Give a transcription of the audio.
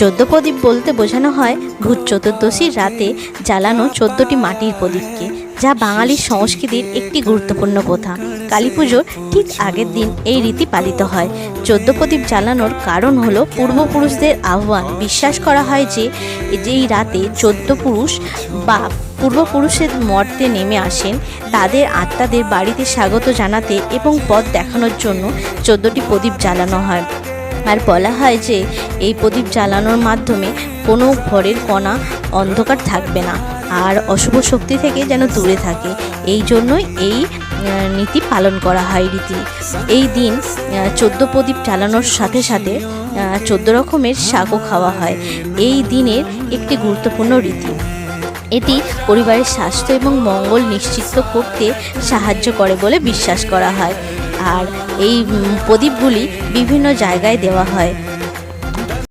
চোদ্দ প্রদীপ বলতে বোঝানো হয় ভূত চতুর্দশীর রাতে জ্বালানো চোদ্দটি মাটির প্রদীপকে, যা বাঙালির সংস্কৃতির একটি গুরুত্বপূর্ণ প্রথা। কালী পুজোর ঠিক আগের দিন এই রীতি পালিত হয়। চোদ্দ প্রদীপ জ্বালানোর কারণ হলো পূর্বপুরুষদের আহ্বান। বিশ্বাস করা হয় যে, যেই রাতে চোদ্দ পুরুষ বা পূর্বপুরুষের মর্তে নেমে আসেন, তাদের আত্মাদের বাড়িতে স্বাগত জানাতে এবং পথ দেখানোর জন্য চোদ্দটি প্রদীপ জ্বালানো হয়। আর বলা হয় যে, এই প্রদীপ জ্বালানোর মাধ্যমে কোনো ঘরের কণা অন্ধকার থাকবে না, আর অশুভ শক্তি থেকে যেন দূরে থাকে। এই জন্যই এই নীতি পালন করা হয় রীতি। এই দিন চোদ্দ প্রদীপ জ্বালানোর সাথে সাথে চোদ্দ রকমের শাকও খাওয়া হয়। এই দিনের একটি গুরুত্বপূর্ণ রীতি। এটি পরিবারের স্বাস্থ্য এবং মঙ্গল নিশ্চিত করতে সাহায্য করে বলে বিশ্বাস করা হয়। আর এই প্রদীপগুলি বিভিন্ন জায়গায় দেওয়া হয়।